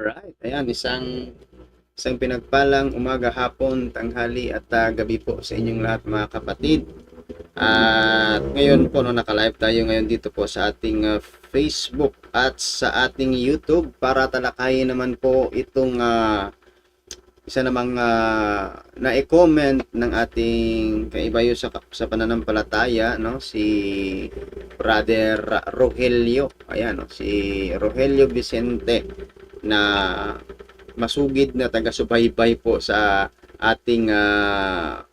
Alright, ayan, isang isang pinagpalang umaga, hapon, tanghali at ah, gabi po sa inyong lahat mga kapatid. At ngayon po, no, naka-live tayo ngayon dito po sa ating ah, Facebook at sa ating YouTube para talakayin naman po itong ah, isa namang ah, na-comment ng ating kaibayo sa, sa pananampalataya, no? si Brother Rogelio. Ayan, no? si Rogelio Vicente na masugid na taga-subaybay po sa ating ah,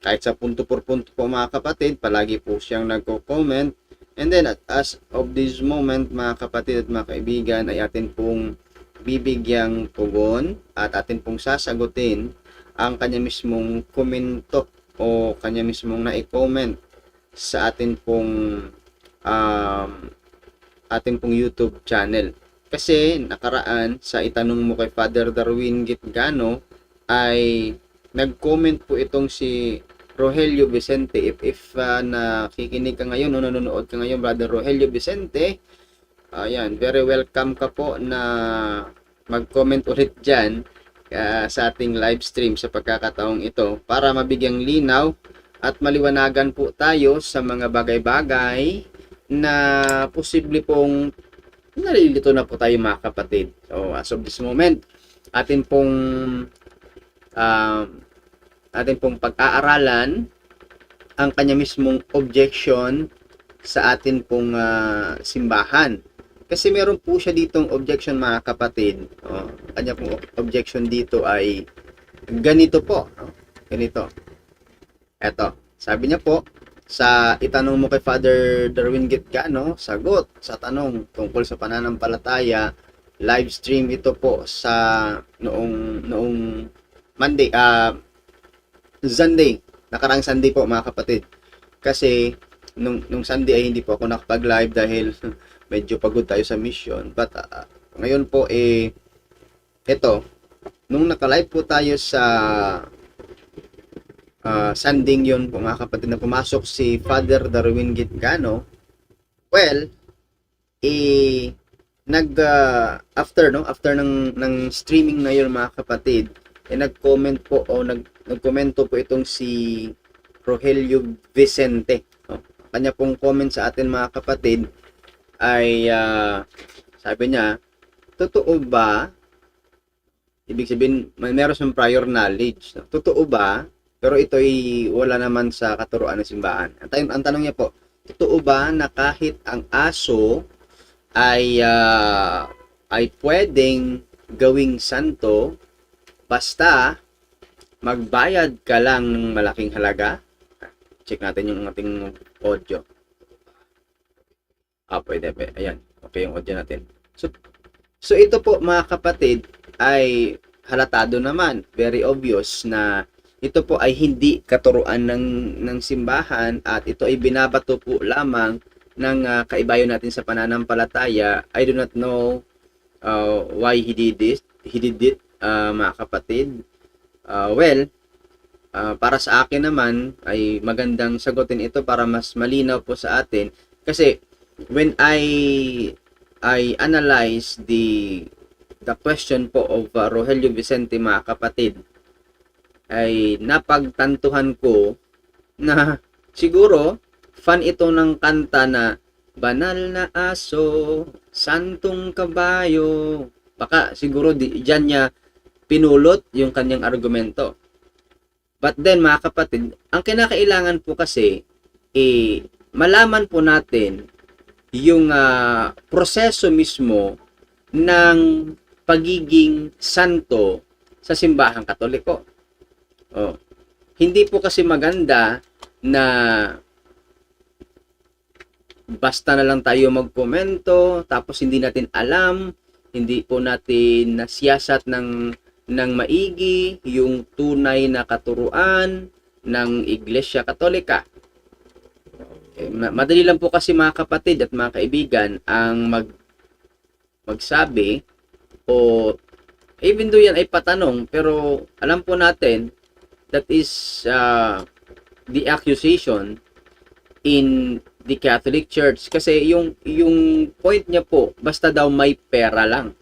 kahit sa punto por punto po mga kapatid, palagi po siyang nagko-comment. And then at as of this moment mga kapatid at mga kaibigan ay atin pong bibigyang tugon at atin pong sasagutin ang kanya mismong komento o kanya mismong na-comment sa atin pong um, ating pong YouTube channel. Kasi nakaraan sa itanong mo kay Father Darwin Gitgano ay nag-comment po itong si Rogelio Vicente. If, if uh, nakikinig ka ngayon o nanonood ka ngayon, Brother Rogelio Vicente, ayan, very welcome ka po na mag-comment ulit dyan uh, sa ating live stream sa pagkakataong ito para mabigyang linaw at maliwanagan po tayo sa mga bagay-bagay na posible pong nalilito na po tayo mga kapatid. So, as of this moment, atin pong um, atin pong pag-aaralan ang kanya mismong objection sa atin pong ah, simbahan. Kasi meron po siya ditong objection mga kapatid. Oh, kanya pong objection dito ay ganito po. no? Ganito. Eto, sabi niya po, sa itanong mo kay Father Darwin Gitgano, sagot sa tanong tungkol sa pananampalataya, live stream ito po sa noong noong Monday, ah Sunday, nakarang Sunday po mga kapatid. Kasi nung nung Sunday ay hindi po ako nakapag-live dahil medyo pagod tayo sa mission. But ah, ngayon po eh ito, nung naka-live po tayo sa uh, sanding yon po mga kapatid na pumasok si Father Darwin Gitgano well eh nag uh, after no after ng ng streaming na yun mga kapatid eh nag-comment po o nag nagkomento po itong si Rogelio Vicente no? kanya pong comment sa atin mga kapatid ay uh, sabi niya totoo ba ibig sabihin may meron siyang prior knowledge no? totoo ba pero ito ay wala naman sa katuruan ng simbahan. Ang, tan- ang tanong niya po, totoo ba na kahit ang aso ay ah, ay pwedeng gawing santo basta magbayad ka lang ng malaking halaga? Check natin yung ating audio. Ah, pwede, pwede. Ayan. Okay yung audio natin. So, so ito po mga kapatid ay halatado naman. Very obvious na ito po ay hindi katuruan ng, ng simbahan at ito ay binabato po lamang ng uh, kaibayo natin sa pananampalataya. I do not know uh, why he did this. He did it, uh, mga kapatid. Uh, well, uh, para sa akin naman ay magandang sagutin ito para mas malinaw po sa atin. Kasi when I I analyze the the question po of uh, Rogelio Vicente mga kapatid ay napagtantuhan ko na siguro fan ito ng kanta na banal na aso, santong kabayo. Baka siguro di, dyan niya pinulot yung kanyang argumento. But then mga kapatid, ang kinakailangan po kasi eh, malaman po natin yung uh, proseso mismo ng pagiging santo sa simbahang katoliko. Oh. Hindi po kasi maganda na basta na lang tayo magkomento tapos hindi natin alam, hindi po natin nasiyasat ng ng maigi yung tunay na katuruan ng Iglesia Katolika. Okay. Madali lang po kasi mga kapatid at mga kaibigan ang mag magsabi o even though yan ay patanong pero alam po natin that is uh, the accusation in the Catholic Church kasi yung yung point niya po basta daw may pera lang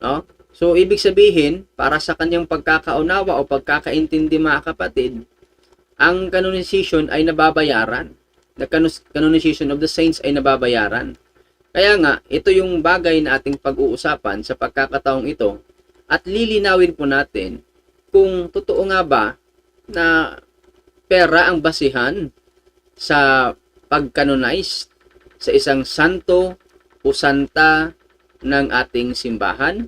no So, ibig sabihin, para sa kanyang pagkakaunawa o pagkakaintindi mga kapatid, ang canonization ay nababayaran. The canonization of the saints ay nababayaran. Kaya nga, ito yung bagay na ating pag-uusapan sa pagkakataong ito at lilinawin po natin kung totoo nga ba na pera ang basihan sa pag-canonize sa isang santo o santa ng ating simbahan.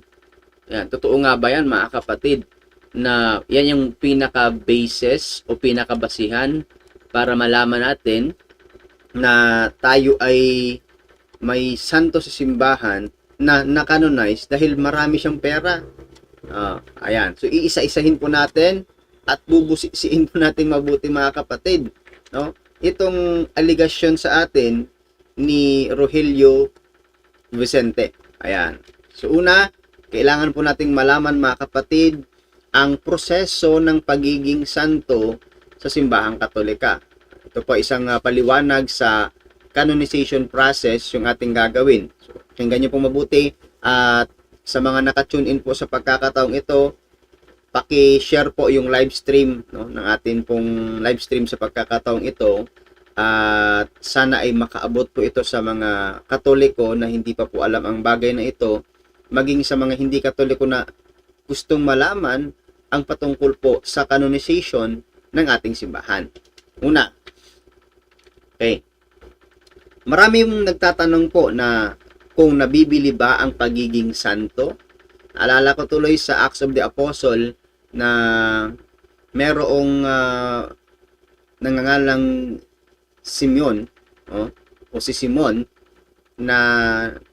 Yan, totoo nga ba yan mga kapatid na yan yung pinaka-basis o pinaka-basihan para malaman natin na tayo ay may santo sa simbahan na nakanonize dahil marami siyang pera. Ah, ayan. So iisa-isahin po natin at bubusisiin po natin mabuti mga kapatid, no? Itong allegation sa atin ni Rogelio Vicente. Ayan. So una, kailangan po nating malaman mga kapatid ang proseso ng pagiging santo sa simbahang katolika. Ito po isang ah, paliwanag sa canonization process yung ating gagawin. So, tingnan niyo po mabuti at sa mga naka-tune in po sa pagkakataong ito, paki-share po yung live stream no, ng atin pong live stream sa pagkakataong ito at sana ay makaabot po ito sa mga katoliko na hindi pa po alam ang bagay na ito maging sa mga hindi katoliko na gustong malaman ang patungkol po sa canonization ng ating simbahan. Una, okay, marami yung nagtatanong po na kung nabibili ba ang pagiging santo. Alala ko tuloy sa Acts of the Apostle na merong uh, nangangalang Simeon oh, o si Simon na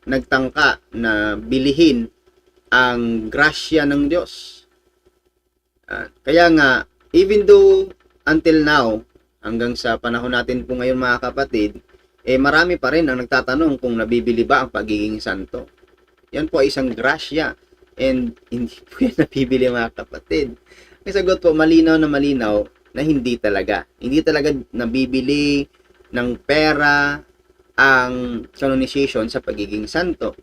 nagtangka na bilihin ang grasya ng Diyos. Ah, kaya nga, even though until now, hanggang sa panahon natin po ngayon mga kapatid, eh marami pa rin ang nagtatanong kung nabibili ba ang pagiging santo. Yan po ay isang grasya and hindi po yan nabibili mga kapatid. Ang sagot po, malinaw na malinaw na hindi talaga. Hindi talaga nabibili ng pera ang canonization sa pagiging santo.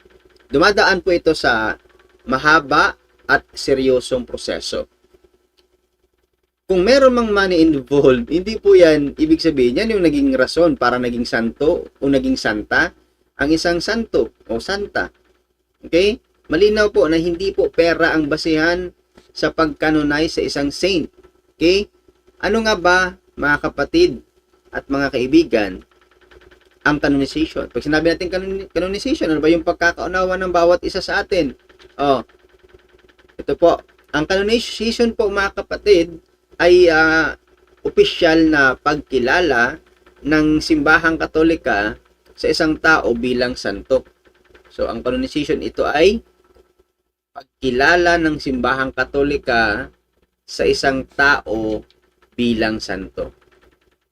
Dumadaan po ito sa mahaba at seryosong proseso. Kung meron mang money involved, hindi po yan, ibig sabihin yan yung naging rason para naging santo o naging santa, ang isang santo o santa. Okay? Malinaw po na hindi po pera ang basihan sa pag-canonize sa isang saint. Okay? Ano nga ba, mga kapatid at mga kaibigan, ang canonization? Pag sinabi natin canon- canonization, ano ba yung pagkakaunawa ng bawat isa sa atin? Oh, ito po. Ang canonization po, mga kapatid, ay uh, opisyal na pagkilala ng simbahang katolika sa isang tao bilang santo. So, ang canonization ito ay pagkilala ng simbahang katolika sa isang tao bilang santo.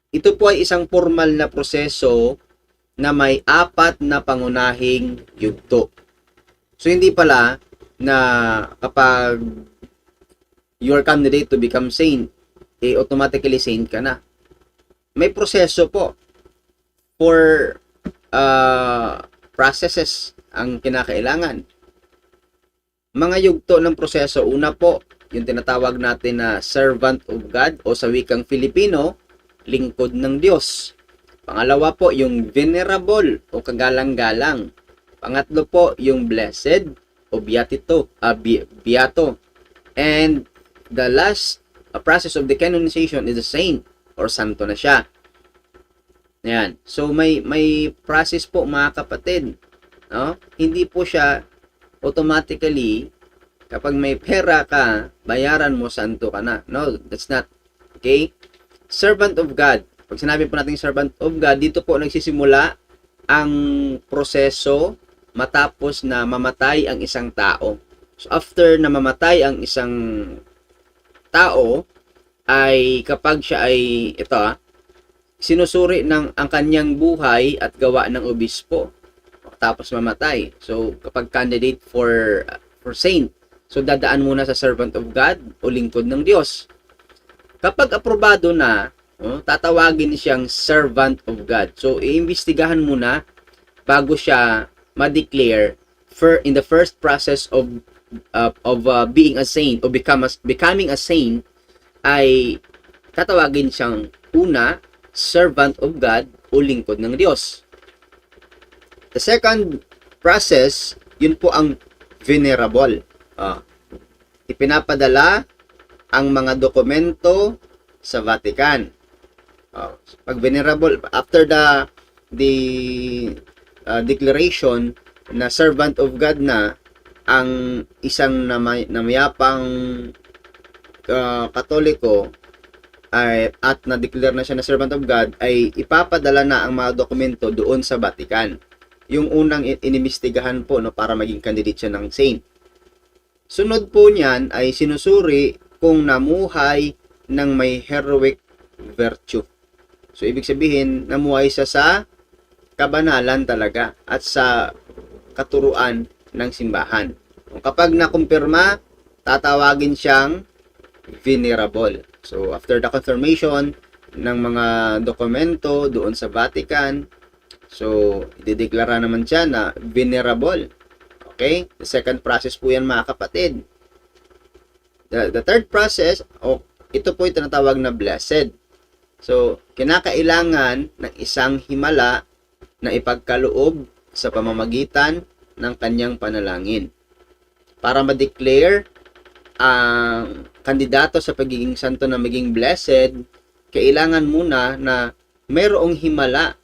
Ito po ay isang formal na proseso na may apat na pangunahing yugto. So, hindi pala na kapag you're candidate to become saint, eh, automatically saint ka na. May proseso po for uh, processes ang kinakailangan. Mga yugto ng proseso, una po, yung tinatawag natin na servant of God o sa wikang Filipino, lingkod ng Diyos. Pangalawa po, yung venerable o kagalang-galang. Pangatlo po, yung blessed o beatito, uh, bi- beato. And the last a process of the canonization is a saint or santo na siya. Ayan. So may may process po mga kapatid, no? Hindi po siya automatically kapag may pera ka, bayaran mo santo ka na. No, that's not. Okay? Servant of God. Pag sinabi po natin servant of God, dito po nagsisimula ang proseso matapos na mamatay ang isang tao. So after na mamatay ang isang tao ay kapag siya ay ito ah, sinusuri ng ang kanyang buhay at gawa ng obispo tapos mamatay. So kapag candidate for for saint, so dadaan muna sa servant of God o lingkod ng Diyos. Kapag aprobado na, oh, tatawagin siyang servant of God. So iimbestigahan muna bago siya ma-declare for in the first process of uh, of uh, being a saint o become a, becoming a saint ay tatawagin siyang una, servant of God o lingkod ng Diyos. The second process, yun po ang venerable. Ah, ipinapadala ang mga dokumento sa Vatican. Ah, pag venerable, after the the ah, declaration na servant of God na ang isang namay, namayapang ah, katoliko ay at na-declare na siya na servant of God ay ipapadala na ang mga dokumento doon sa Vatican. Yung unang inimbestigahan po no para maging candidate siya ng saint. Sunod po niyan ay sinusuri kung namuhay ng may heroic virtue. So ibig sabihin namuhay siya sa kabanalan talaga at sa katuruan ng simbahan. Kapag nakumpirma, tatawagin siyang venerable. So, after the confirmation ng mga dokumento doon sa Vatican, so, idideklara naman siya na venerable. Okay? The second process po yan mga kapatid. The, the third process, o ito po yung tinatawag na blessed. So, kinakailangan ng isang himala na ipagkaloob sa pamamagitan ng kanyang panalangin. Para ma-declare ang kandidato sa pagiging santo na maging blessed, kailangan muna na mayroong himala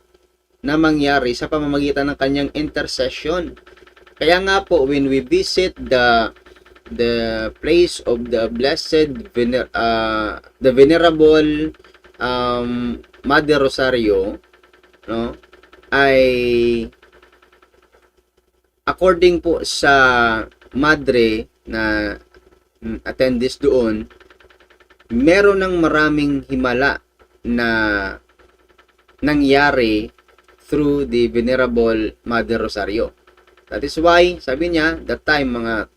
na mangyari sa pamamagitan ng kanyang intercession. Kaya nga po, when we visit the the place of the blessed vener uh, the venerable um, Mother Rosario no ay according po sa madre na mm, attendees doon, meron ng maraming himala na nangyari through the Venerable Mother Rosario. That is why, sabi niya, that time, mga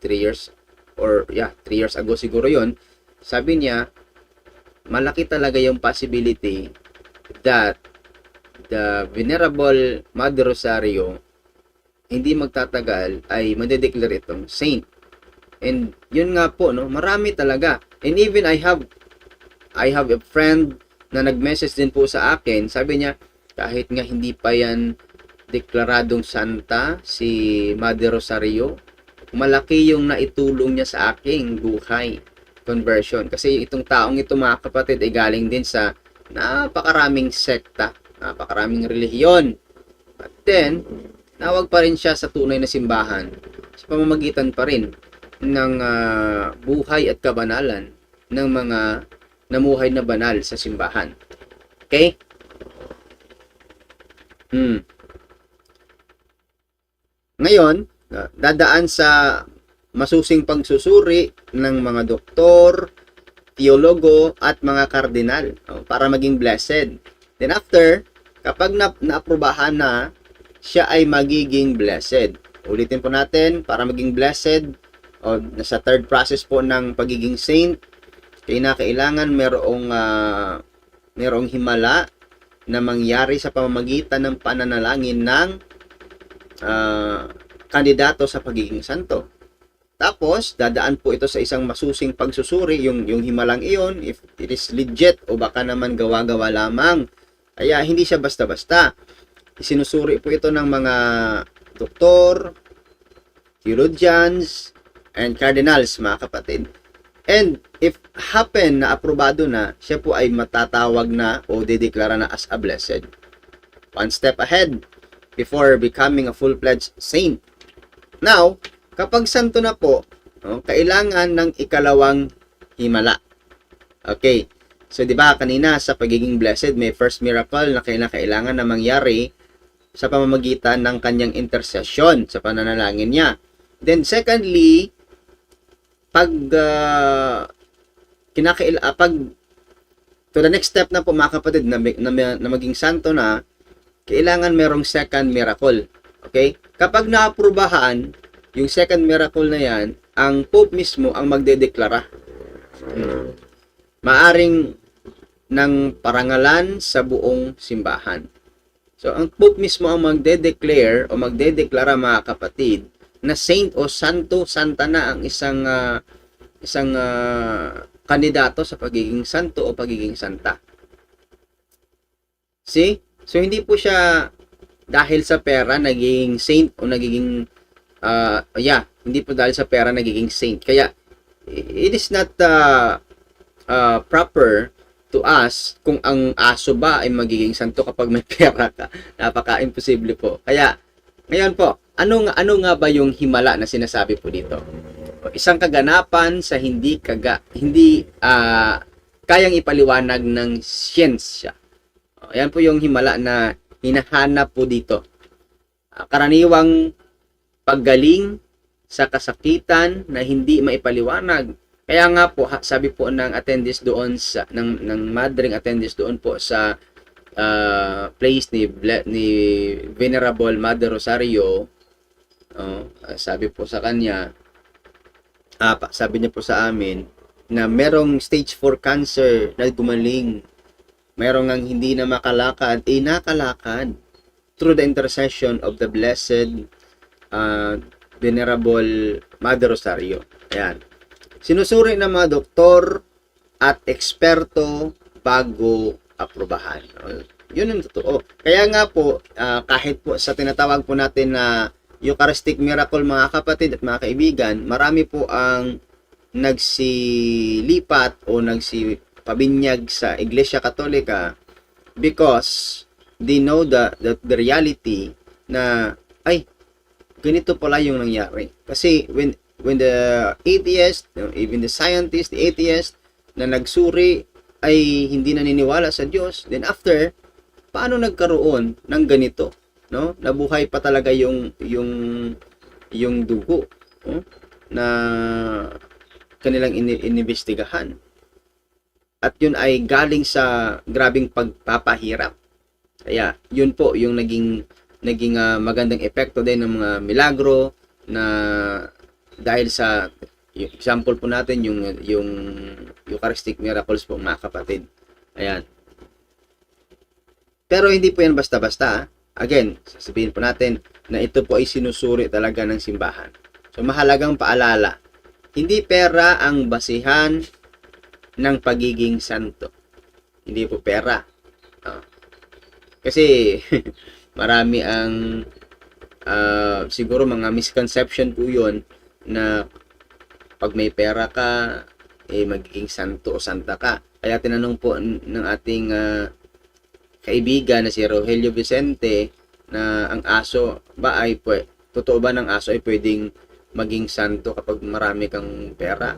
3 years, or yeah, 3 years ago siguro yon sabi niya, malaki talaga yung possibility that the Venerable Mother Rosario hindi magtatagal ay madedeclare itong saint. And yun nga po, no, marami talaga. And even I have I have a friend na nag-message din po sa akin. Sabi niya, kahit nga hindi pa yan deklaradong santa si Mother Rosario, malaki yung naitulong niya sa aking buhay conversion. Kasi itong taong ito mga kapatid ay galing din sa napakaraming sekta, napakaraming relihiyon. But then, nawag pa rin siya sa tunay na simbahan sa pamamagitan pa rin ng ah, buhay at kabanalan ng mga namuhay na banal sa simbahan. Okay? Hmm. Ngayon, dadaan sa masusing pagsusuri ng mga doktor, teologo, at mga kardinal para maging blessed. Then after, kapag na naaprubahan na siya ay magiging blessed. Ulitin po natin, para maging blessed, o nasa third process po ng pagiging saint, kailangan merong, ah, merong himala na mangyari sa pamamagitan ng pananalangin ng ah, kandidato sa pagiging santo. Tapos, dadaan po ito sa isang masusing pagsusuri, yung, yung himalang iyon, if it is legit o baka naman gawa-gawa lamang. Kaya hindi siya basta-basta sinusuri po ito ng mga doktor, theologians, and cardinals, mga kapatid. And if happen na aprobado na, siya po ay matatawag na o dideklara na as a blessed. One step ahead before becoming a full-fledged saint. Now, kapag santo na po, no, kailangan ng ikalawang himala. Okay. So, di ba kanina sa pagiging blessed, may first miracle na kailangan na mangyari sa pamamagitan ng kanyang intercession sa pananalangin niya. Then secondly, pag uh, kinakail ah, pag to the next step na po mga kapatid na, na, na maging santo na, kailangan merong second miracle. Okay? Kapag naaprubahan, yung second miracle na yan, ang Pope mismo ang magdedeklara. Hmm. Maaring ng parangalan sa buong simbahan. So, ang Pope mismo ang magde-declare o magde-deklara mga kapatid na saint o santo, santa na ang isang ah, isang ah, kandidato sa pagiging santo o pagiging santa. See? So hindi po siya dahil sa pera nagiging saint o nagiging ah, yeah, hindi po dahil sa pera nagiging saint. Kaya it is not uh, uh, proper to us kung ang aso ba ay magiging santo kapag may pera ka. Napaka-imposible po. Kaya, ngayon po, ano nga, ano nga ba yung himala na sinasabi po dito? Isang kaganapan sa hindi kaga, hindi ah, kayang ipaliwanag ng siyensya. O, Yan po yung himala na hinahanap po dito. Ah, karaniwang paggaling sa kasakitan na hindi maipaliwanag. Kaya nga po, sabi po ng attendees doon sa, ng, ng madring attendees doon po sa ah, place ni, ni Venerable Mother Rosario, ah, sabi po sa kanya, pa- sabi niya po sa amin, na merong stage 4 cancer na gumaling. Merong ang hindi na makalakad, eh nakalakad through the intercession of the blessed uh, Venerable Mother Rosario. Ayan. Sinusuri ng mga doktor at eksperto bago aprobahan. Yun ang totoo. Kaya nga po, ah, kahit po sa tinatawag po natin na Eucharistic miracle mga kapatid at mga kaibigan, marami po ang nagsilipat o nagsipabinyag sa Iglesia Katolika because they know the, the, the reality na ay ganito pala yung nangyari. Kasi when when the atheist, even the scientist, the atheist na nagsuri ay hindi naniniwala sa Diyos, then after paano nagkaroon ng ganito, no? Nabuhay pa talaga yung yung yung dugo, no? na kanilang ini- inimbestigahan. At yun ay galing sa grabing pagpapahirap. Kaya yun po yung naging naging ah, magandang epekto din ng mga milagro na dahil sa example po natin yung yung Eucharistic miracles po mga kapatid. Ayan. Pero hindi po yan basta-basta. Again, sasabihin po natin na ito po ay sinusuri talaga ng simbahan. So mahalagang paalala, hindi pera ang basihan ng pagiging santo. Hindi po pera. Ah. kasi marami ang ah, siguro mga misconception po yun na pag may pera ka, eh magiging santo o santa ka. Kaya tinanong po ng ating ah, kaibigan na si Rogelio Vicente na ang aso ba ay pwe, totoo ba ng aso ay pwedeng maging santo kapag marami kang pera?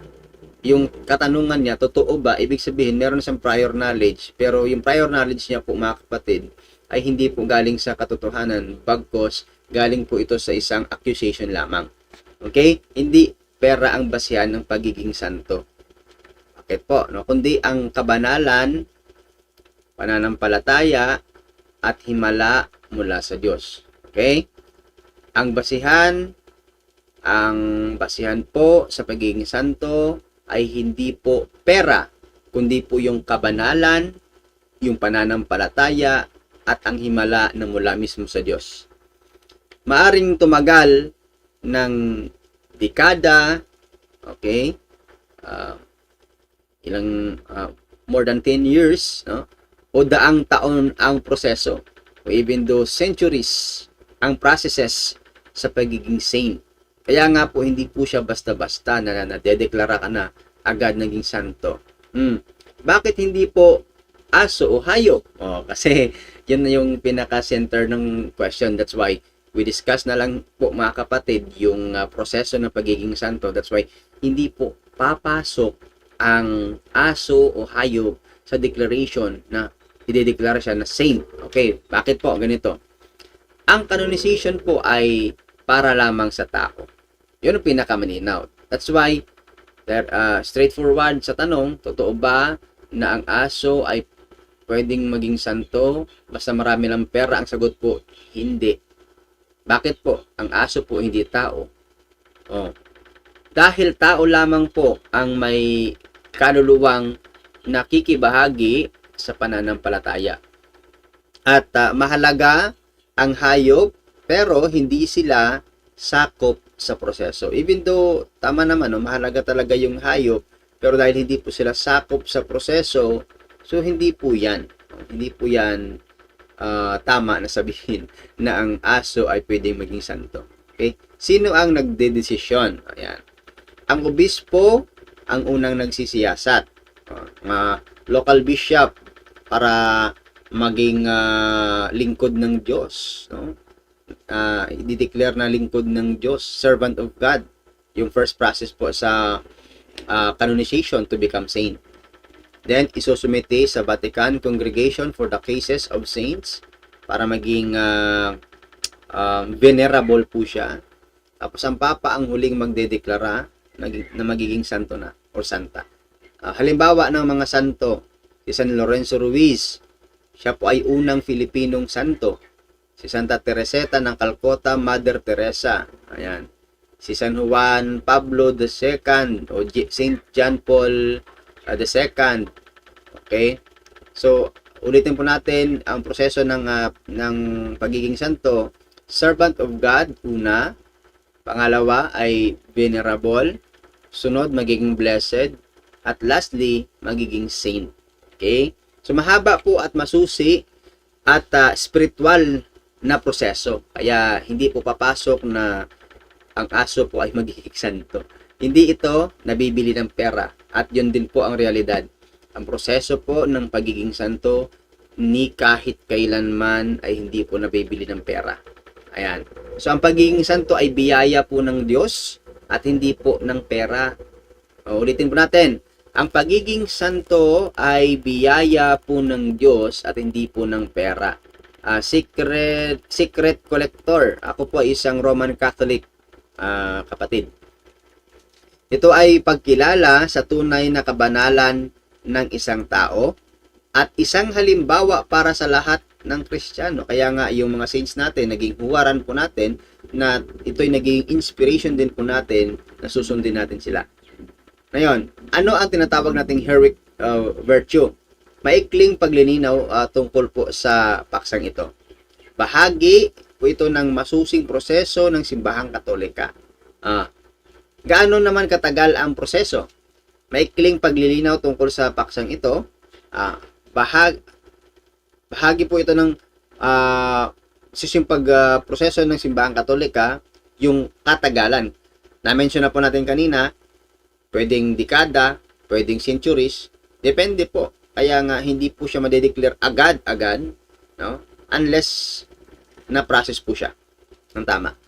Yung katanungan niya, totoo ba? Ibig sabihin, meron siyang prior knowledge, pero yung prior knowledge niya po mga kapatid, ay hindi po galing sa katotohanan, bagkos galing po ito sa isang accusation lamang. Okay? Hindi pera ang basihan ng pagiging santo. Bakit po? No? Kundi ang kabanalan, pananampalataya, at himala mula sa Diyos. Okay? Ang basihan, ang basihan po sa pagiging santo ay hindi po pera, kundi po yung kabanalan, yung pananampalataya, at ang himala na mula mismo sa Diyos. Maaring tumagal ng dekada, okay, ah, ilang, ah, more than 10 years, no? O daang taon ang proseso, o even though centuries ang processes sa pagiging saint. Kaya nga po, hindi po siya basta-basta na nadedeklara ka na agad naging santo. Hmm. Bakit hindi po aso o hayop? Oh, kasi yun na yung pinaka-center ng question. That's why we discuss na lang po mga kapatid yung ah, proseso ng pagiging santo. That's why hindi po papasok ang aso o hayop sa declaration na idedeklara siya na saint. Okay, bakit po? Ganito. Ang canonization po ay para lamang sa tao. Yun ang pinakamalinaw. That's why, there, uh, straightforward sa tanong, totoo ba na ang aso ay pwedeng maging santo basta marami ng pera? Ang sagot po, hindi. Bakit po? Ang aso po hindi tao. Oh. Dahil tao lamang po ang may kaluluwang nakikibahagi sa pananampalataya. At ah, mahalaga ang hayop pero hindi sila sakop sa proseso. Even though, tama naman, no, mahalaga talaga yung hayop, pero dahil hindi po sila sakop sa proseso, so hindi po yan. Hindi po yan ah, tama na sabihin na ang aso ay pwedeng maging santo. Okay? Sino ang nagdedesisyon? Ayan. Ang obispo ang unang nagsisiyasat. Uh, mga local bishop para maging ah, lingkod ng Diyos. No? uh, i-declare na lingkod ng Diyos, servant of God. Yung first process po sa uh, canonization to become saint. Then, isusumite sa Vatican Congregation for the Cases of Saints para maging uh, um, venerable po siya. Tapos, ang Papa ang huling magdedeklara na magiging santo na or santa. Uh, halimbawa ng mga santo, si San Lorenzo Ruiz, siya po ay unang Filipinong santo si Santa Teresita ng Calcutta, Mother Teresa. Ayan. Si San Juan Pablo II o Saint John Paul II. Okay? So, ulitin po natin ang proseso ng uh, ng pagiging santo. Servant of God, una. Pangalawa ay venerable. Sunod, magiging blessed. At lastly, magiging saint. Okay? So, mahaba po at masusi at uh, spiritual na proseso. Kaya hindi po papasok na ang aso po ay magiging santo. Hindi ito nabibili ng pera at yun din po ang realidad. Ang proseso po ng pagiging santo ni kahit kailanman ay hindi po nabibili ng pera. Ayan. So ang pagiging santo ay biyaya po ng Diyos at hindi po ng pera. O, ulitin po natin. Ang pagiging santo ay biyaya po ng Diyos at hindi po ng pera uh, secret secret collector. Ako po ay isang Roman Catholic uh, kapatid. Ito ay pagkilala sa tunay na kabanalan ng isang tao at isang halimbawa para sa lahat ng Kristiyano. Kaya nga yung mga saints natin, naging huwaran po natin na ito'y naging inspiration din po natin na susundin natin sila. Ngayon, ano ang tinatawag nating heroic uh, virtue? maikling paglilinaw uh, tungkol po sa paksang ito. Bahagi po ito ng masusing proseso ng simbahang katolika. Uh, gaano naman katagal ang proseso? Maikling paglilinaw tungkol sa paksang ito. Uh, bahag, bahagi po ito ng uh, sisimpag uh, ng simbahang katolika, yung katagalan. Na-mention na po natin kanina, pwedeng dekada, pwedeng centuries, depende po kaya nga hindi po siya madedeclare agad-agad, no? Unless na process po siya ng tama.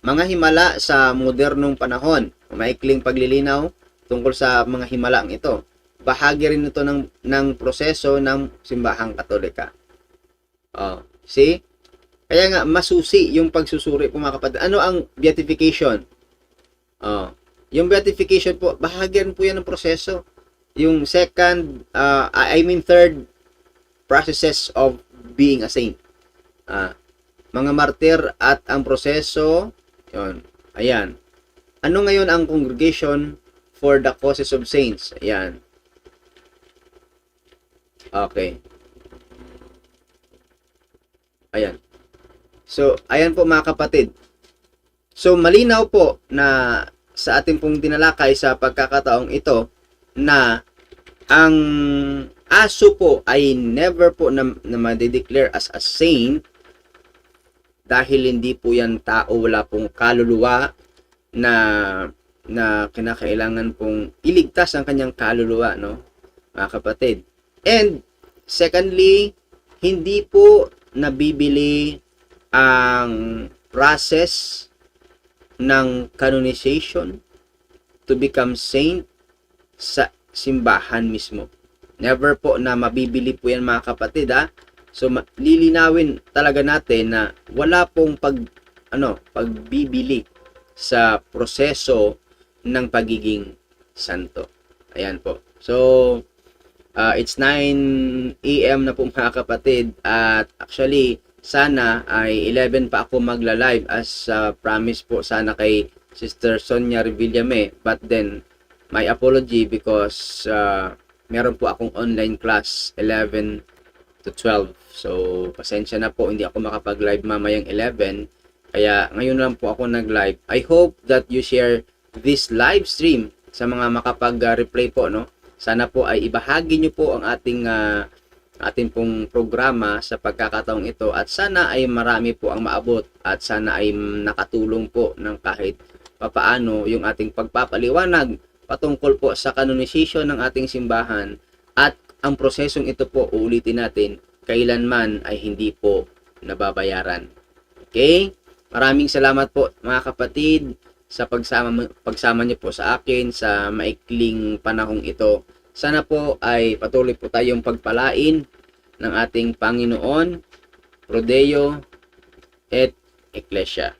Mga himala sa modernong panahon, maikling paglilinaw tungkol sa mga himalang ito. Bahagi rin ito ng, ng proseso ng simbahang katolika. Oh, see? Kaya nga, masusi yung pagsusuri po mga kapatid. Ano ang beatification? Oh, yung beatification po, bahagi rin po yan ng proseso yung second, uh, I mean third processes of being a saint. Uh, mga martir at ang proseso, yon ayan. Ano ngayon ang congregation for the causes of saints? Ayan. Okay. Ayan. So, ayan po mga kapatid. So, malinaw po na sa ating pong tinalakay sa pagkakataong ito, na ang aso po ay never po na, na madideclare as a saint dahil hindi po yan tao, wala pong kaluluwa na na kinakailangan pong iligtas ang kanyang kaluluwa, no? Mga kapatid. And secondly, hindi po nabibili ang process ng canonization to become saint sa simbahan mismo. Never po na mabibili po yan mga kapatid ha. So lilinawin talaga natin na wala pong pag ano, pagbibili sa proseso ng pagiging santo. Ayan po. So uh, it's 9 AM na po mga kapatid at actually sana ay 11 pa ako magla-live as uh, promise po sana kay Sister Sonia Revillame but then my apology because uh, meron po akong online class 11 to 12. So, pasensya na po, hindi ako makapag-live mamayang 11 Kaya ngayon lang po ako nag-live. I hope that you share this live stream sa mga makapag-replay po, no? Sana po ay ibahagi nyo po ang ating ah, ating pong programa sa pagkakataong ito at sana ay marami po ang maabot at sana ay nakatulong po ng kahit papaano yung ating pagpapaliwanag patungkol po sa kanonisasyon ng ating simbahan at ang prosesong ito po uulitin natin kailanman ay hindi po nababayaran. Okay? Maraming salamat po mga kapatid sa pagsama pagsama niyo po sa akin sa maikling panahong ito. Sana po ay patuloy po tayong pagpalain ng ating Panginoon, Rodeo, et Iglesia.